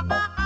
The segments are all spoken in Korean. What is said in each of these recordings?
Oh.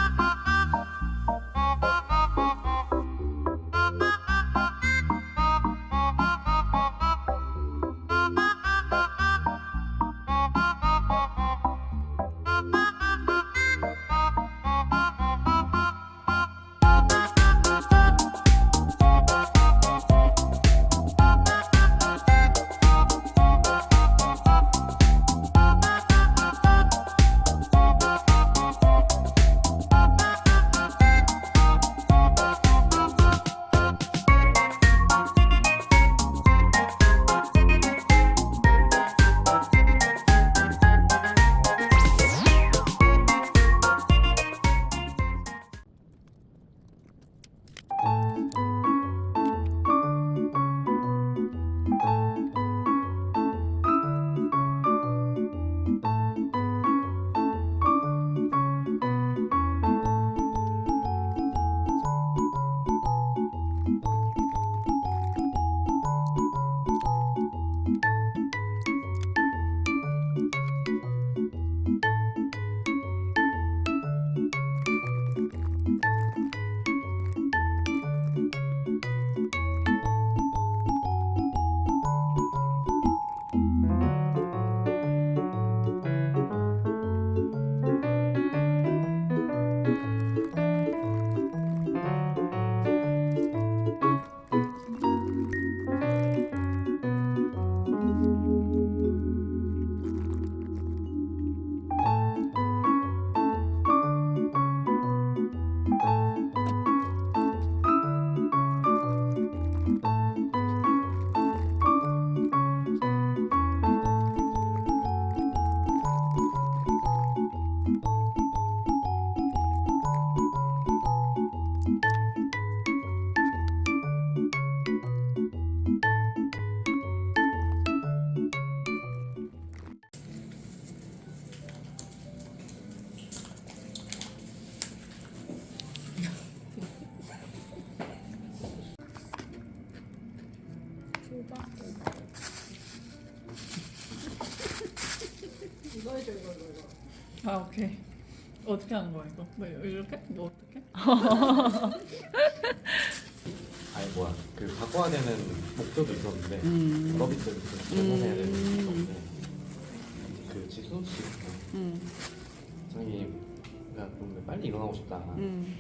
아 오케이. 어떻게 하는 거야 이거? 뭐 이렇게? 뭐 어떻게? 아니 뭐야 그 바꿔야 되는 목표도 있었는데 서비스를 제공해야 되는 게 있었는데 그 지수 씨 음, 자기가 좀 빨리 일어나고 싶다 음,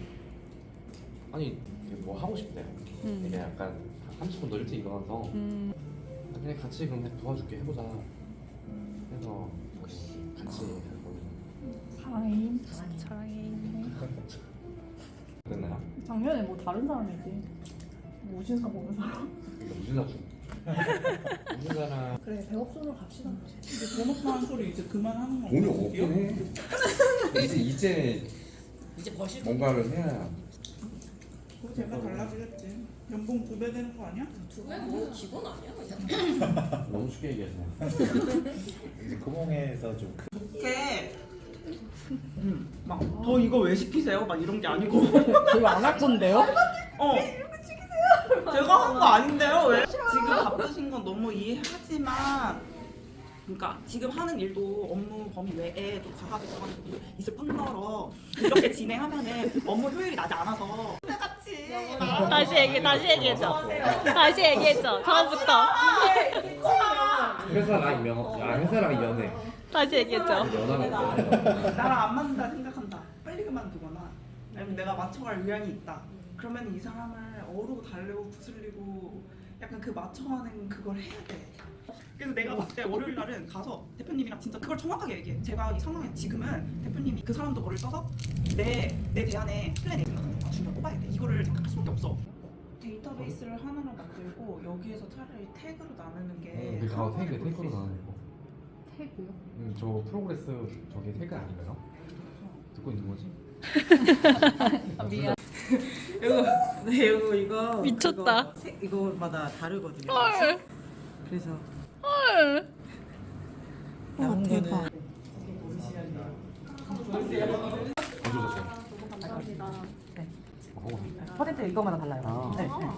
아니 이게 뭐 하고 싶대 음. 이게 약간 30분 더 일찍 일어나서 음. 그냥 같이 그럼 도와줄게 해보자 해서 같이 사랑해. 사랑해. 끝나요? 작년에 뭐 다른 사람이지. 무신사 보는 사람. 이거 무슨 사주? 무슨 사람 그래 배업순으로 갑시다. 이제 번호판 소리 이제 그만하는 거 돈이? 없긴 해. 이제 이제 이제 버실 뭔가를 해야. 그거 제가 달라지겠지 연봉 두 배 되는 거 아니야? 너무 쉽게 얘기하시네 이제 구멍에서 좀 크- 이 렇게 막더 이거 왜 시키세요? 막 이런 게 아니고 그거 안할 건데요? 어 제가 한 거 아닌데요? 왜? 지금 바쁘신 건 너무 이해하지만 그러니까 지금 하는 일도 업무 범위 외에 또 과학의 들어가는 것도 있을 뿐더러 이렇게 진행하면은 업무 효율이 나지 않아서 같이 다시 얘기, 다시 얘기해줘. 다시 얘기해줘. 처음부터. 회사랑 명, 아 회사랑 연애. 다시 얘기해줘. 거. 나랑 안 맞는다 생각한다. 빨리 그만두거나 아니면 내가 맞춰갈 의향이 있다. 그러면 이 사람을 어루고 달래고 부슬리고 약간 그 맞춰가는 그걸 해야 돼. 그래서 내가 봤을 때 월요일 날은 가서 대표님이랑 진짜 그걸 정확하게 얘기해. 제가 이 상황에 지금은 대표님이 그 사람도 머리를 써서 내, 내 대안에 플랜 A 생각하는 거 뽑아야 돼. 이거를 생각할 수밖에 없어. 데이터베이스를 하나로 만들고 여기에서 차라리 태그로 나누는 게 근데 저 태그 태그로 나는 거 태그요? 음, 저 프로그레스 저게 태그 아닌가요? 듣고 있는 거지? 아 미안. 이거 네 이거 이거 미쳤다. 그거 색- 이거마다 다르거든요. 헐. 그래서 헐. 어, 대박. 감사합니다. 하고 퍼센트 이거마다 달라요. 아. 네, 네.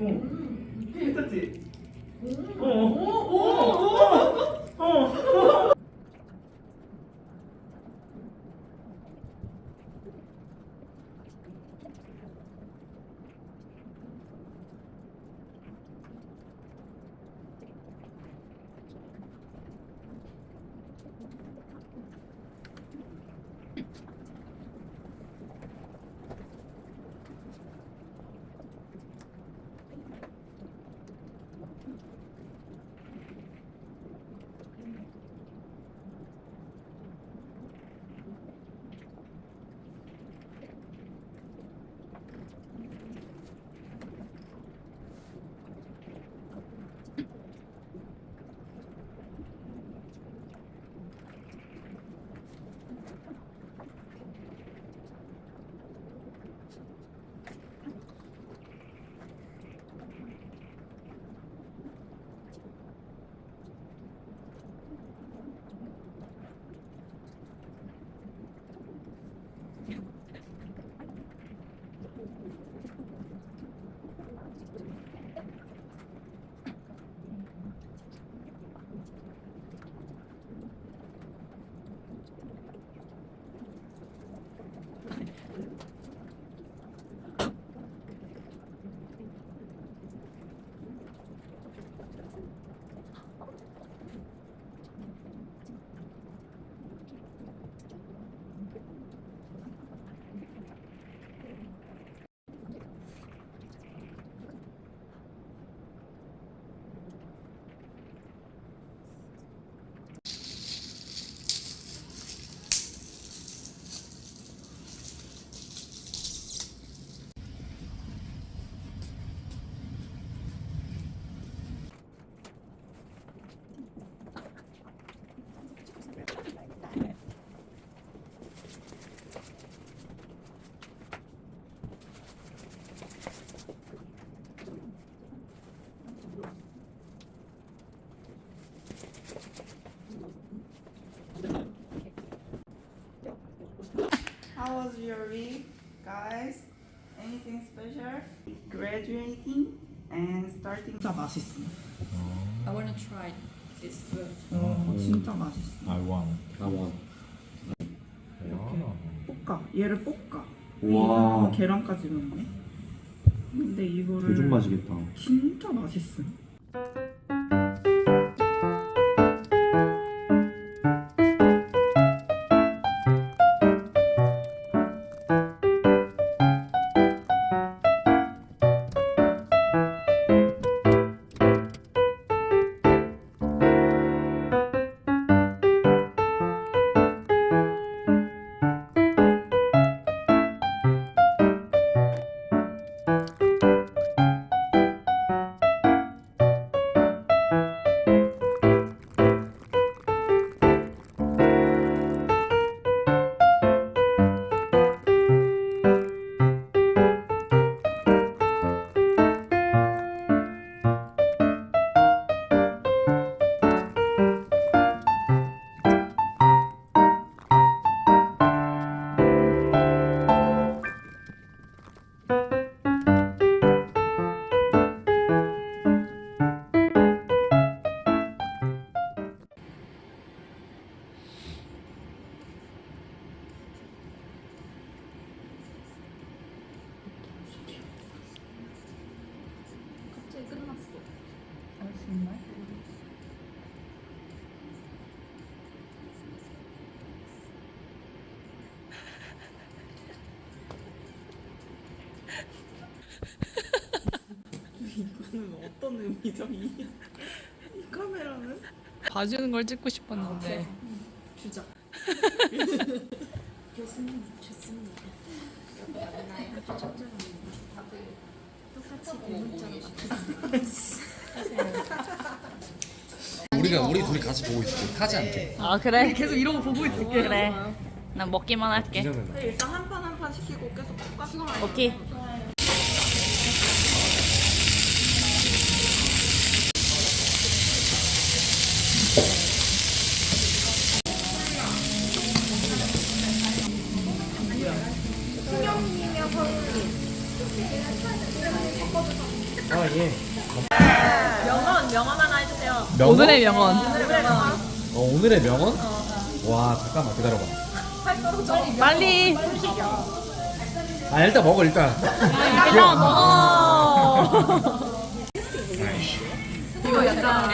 Mm. How was your week, guys? Anything special? Graduating and starting. 진짜 맛있어. I wanna try this food. 어, 진짜 맛있어. I want. 나원. 볶아. 얘를 볶아. 와. 와. 계란까지 넣네. 근데 이거를 대중 맛이겠다. 진짜 맛있어. 갑자기 끝났어. 아 정말? 이거는 어떤 의미죠? 이, 이 카메라는? 봐주는 걸 찍고 싶었는데. 주자. 우리가 우리 둘이 같이 보고 있을게. 타지 않게. 아 그래? 계속 이러고 보고 있을게. 그래. 난 먹기만 할게. 기자는 일단 한 판 한 판 시키고 계속 볶아. 오케이. 명언 명언 하나 해주세요. 명언? 오늘의 명언. 어, 오늘의 명언? 와 잠깐만 기다려봐. 빨리. 아 일단 먹어 일단. 일단 먹어. 이거 약간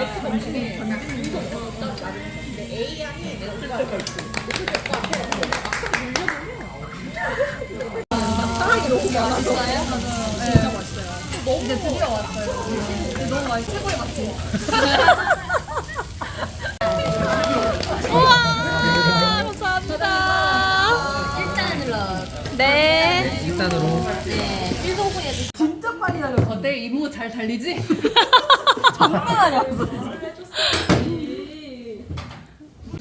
우와 감사합니다. 네. 일단으로. 진짜 빨리 달려. 어때? 이모 잘 달리지?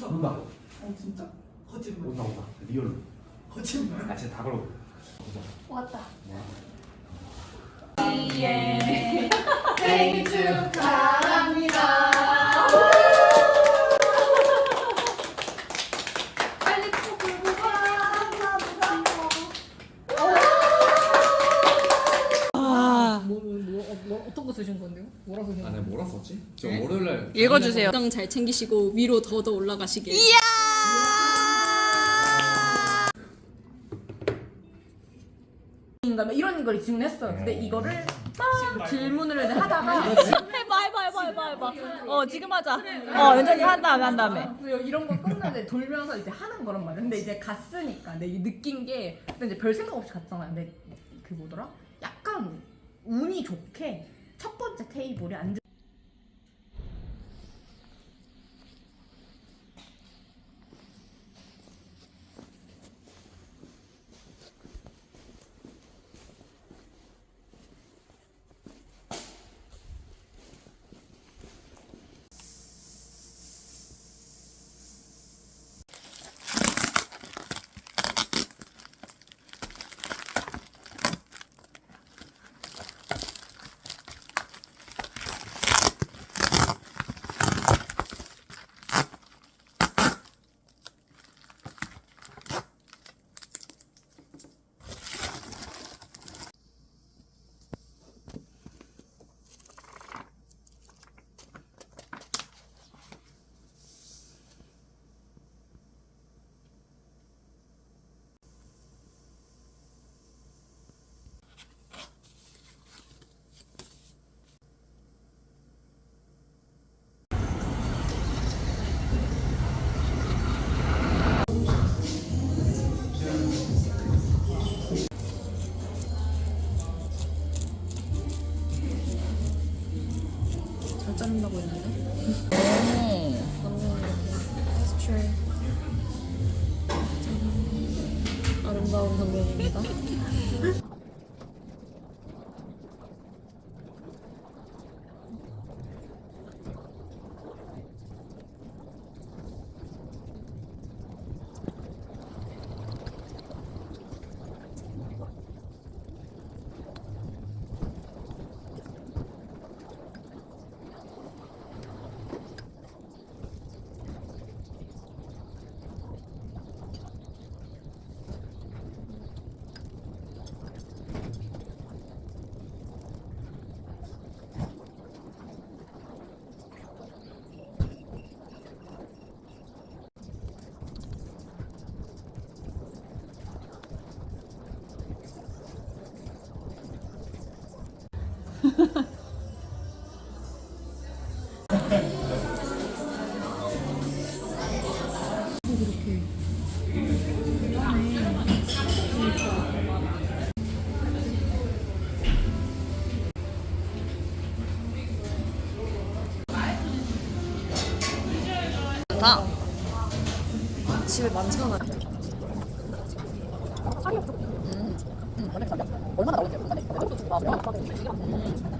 온다. 어 진짜? 거짓말 온다 온다. 리얼로. 거짓말 아 진짜 다 걸어. 뭐, 뭐, 뭐, 뭐, 어떤 거 쓰신 건데요? 뭐라고 쓰신 아 내가 뭐라 썼지? 저 네? 월요일날 읽어주세요. 건강 잘 챙기시고 위로 더더 올라가시길. 인가 뭐 이런 걸 질문했어요. 근데 이거를 막 질문을 하다가 해봐 해봐 해봐 해봐 해봐. 어 지금 하자. 어 연정이 한 다음에 한 다음에. 이런 거 끝나는데 돌면서 이제 하는 거란 말이야. 근데 이제 갔으니까 내가 느낀 게 근데 이제 별 생각 없이 갔잖아요. 근데 그 뭐더라? 약간 운이 좋게 첫 번째 테이블에 앉은 장면입니다. 다. 집에 많잖아. 얼마나 나오는지.